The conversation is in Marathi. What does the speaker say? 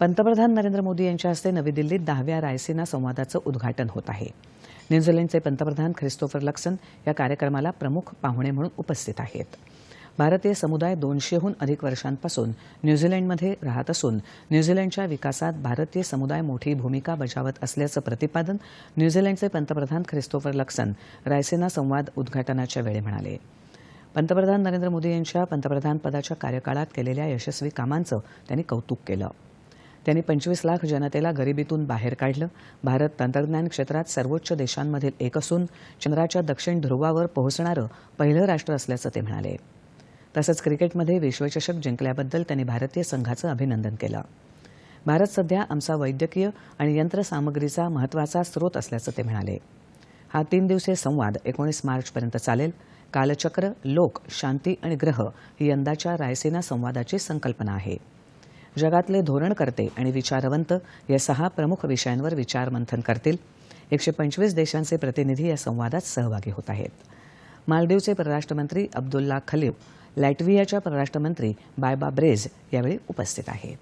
पंतप्रधान नरेंद्र मोदी यांच्या हस्ते नवी दिल्लीत दहाव्या रायसिना संवादाचं उद्घाटन होत आहे. न्यूझीलंडचे पंतप्रधान ख्रिस्तोफर लक्सन या कार्यक्रमाला प्रमुख पाहुणे म्हणून उपस्थित आहेत. भारतीय समुदाय दोनशेहून अधिक वर्षांपासून न्यूझीलंडमध्ये राहत असून न्यूझीलंडच्या विकासात भारतीय समुदाय मोठी भूमिका बजावत असल्याचं प्रतिपादन न्यूझीलंडचे पंतप्रधान ख्रिस्तोफर लक्सन रायसेना संवाद उद्घाटनाच्या वेळी म्हणाले. पंतप्रधान नरेंद्र मोदी यांच्या पंतप्रधान पदाच्या कार्यकाळात केलेल्या यशस्वी कामांचं त्यांनी कौतुक केलं. त्यांनी पंचवीस लाख जनतेला गरिबीतून बाहेर काढलं. भारत तंत्रज्ञान क्षेत्रात सर्वोच्च देशांमधील एक असून चंद्राच्या दक्षिण ध्रुवावर पोहोचणारं पहिलं राष्ट्र असल्याचं ते म्हणाले. तसंच क्रिकेटमध्ये विश्वचषक जिंकल्याबद्दल त्यांनी भारतीय संघाचं अभिनंदन केलं. भारत सध्या आमचा वैद्यकीय आणि यंत्रसामग्रीचा महत्त्वाचा स्रोत असल्याचं ते म्हणाले. हा तीन दिवसीय संवाद एकोणीस मार्चपर्यंत चालेल. कालचक्र लोक शांती आणि ग्रह ही यंदाच्या रायसेना संवादाची संकल्पना आहे. जगातले धोरणकर्ते आणि विचारवंत या सहा प्रमुख विषयांवर विचारमंथन करतील. एकशे पंचवीस देशांचे प्रतिनिधी या संवादात सहभागी होत आहेत. मालदीवचे परराष्ट्रमंत्री अब्दुल्ला खलीफ लॅटव्हियाच्या परराष्ट्रमंत्री बायबा ब्रेझ यावेळी उपस्थित आहेत.